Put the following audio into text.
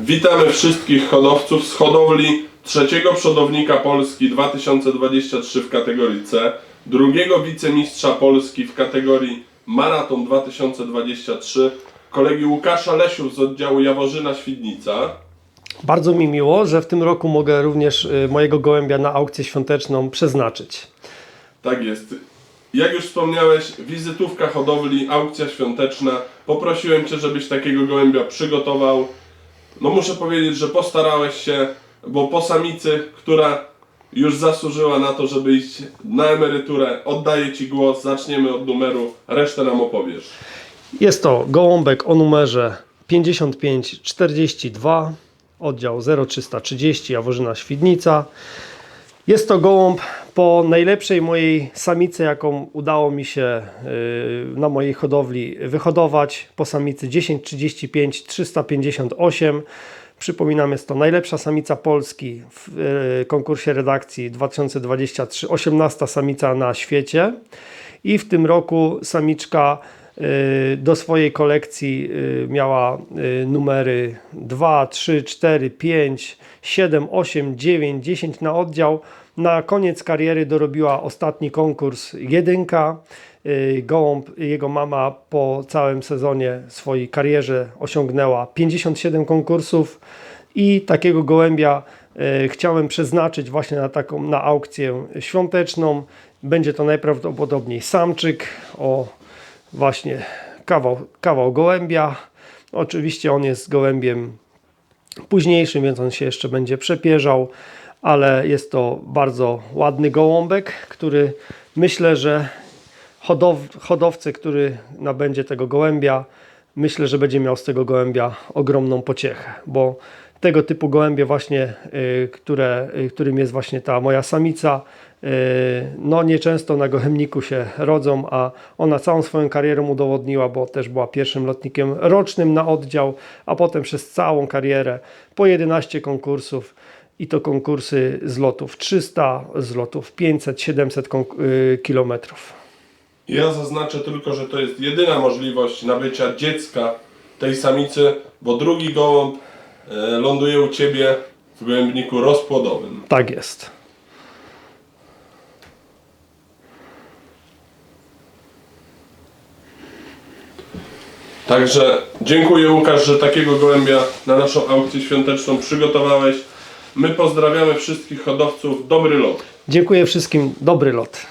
Witamy wszystkich hodowców z hodowli trzeciego przodownika Polski 2023 w kategorii C, drugiego wicemistrza Polski w kategorii Maraton 2023, kolegi Łukasza Lesiów z oddziału Jaworzyna Świdnica. Bardzo mi miło, że w tym roku mogę również y, mojego gołębia na aukcję świąteczną przeznaczyć. Tak jest. Jak już wspomniałeś, wizytówka hodowli, aukcja świąteczna. Poprosiłem Cię, żebyś takiego gołębia przygotował. No muszę powiedzieć, że postarałeś się, bo po samicy, która już zasłużyła na to, żeby iść na emeryturę, oddaję Ci głos, zaczniemy od numeru, resztę nam opowiesz. Jest to gołąbek o numerze 5542, oddział 0330, Jaworzyna Świdnica. Jest to gołąb po najlepszej mojej samicy, jaką udało mi się y, na mojej hodowli wyhodować. Po samicy 1035 358. Przypominam, jest to najlepsza samica Polski w y, konkursie redakcji 2023, 18 samica na świecie. I w tym roku samiczka y, do swojej kolekcji miała numery 2, 3, 4, 5, 7, 8, 9, 10 na oddział. Na koniec kariery dorobiła ostatni konkurs jedynka. Y, Gołąb, jego mama po całym sezonie swojej karierze osiągnęła 57 konkursów i takiego gołębia e, chciałem przeznaczyć właśnie na taką na aukcję świąteczną. Będzie to najprawdopodobniej samczyk o właśnie kawał, kawał gołębia. Oczywiście on jest gołębiem późniejszym, więc on się jeszcze będzie przepierzał, ale jest to bardzo ładny gołąbek, który myślę, że hodow, hodowcy, który nabędzie tego gołębia, myślę, że będzie miał z tego gołębia ogromną pociechę, bo tego typu gołębie właśnie, y, które, y, którym jest właśnie ta moja samica, y, no nieczęsto na gołębniku się rodzą, a ona całą swoją karierę udowodniła, bo też była pierwszym lotnikiem rocznym na oddział, a potem przez całą karierę po 11 konkursów i to konkursy z lotów 300, z lotów 500, 700 konk- y, kilometrów. Ja zaznaczę tylko, że to jest jedyna możliwość nabycia dziecka tej samicy, bo drugi gołąb e, ląduje u Ciebie w gołębniku rozpłodowym. Tak jest. Także dziękuję Łukasz, że takiego gołębia na naszą aukcję świąteczną przygotowałeś. My pozdrawiamy wszystkich hodowców. Dobry lot. Dziękuję wszystkim. Dobry lot.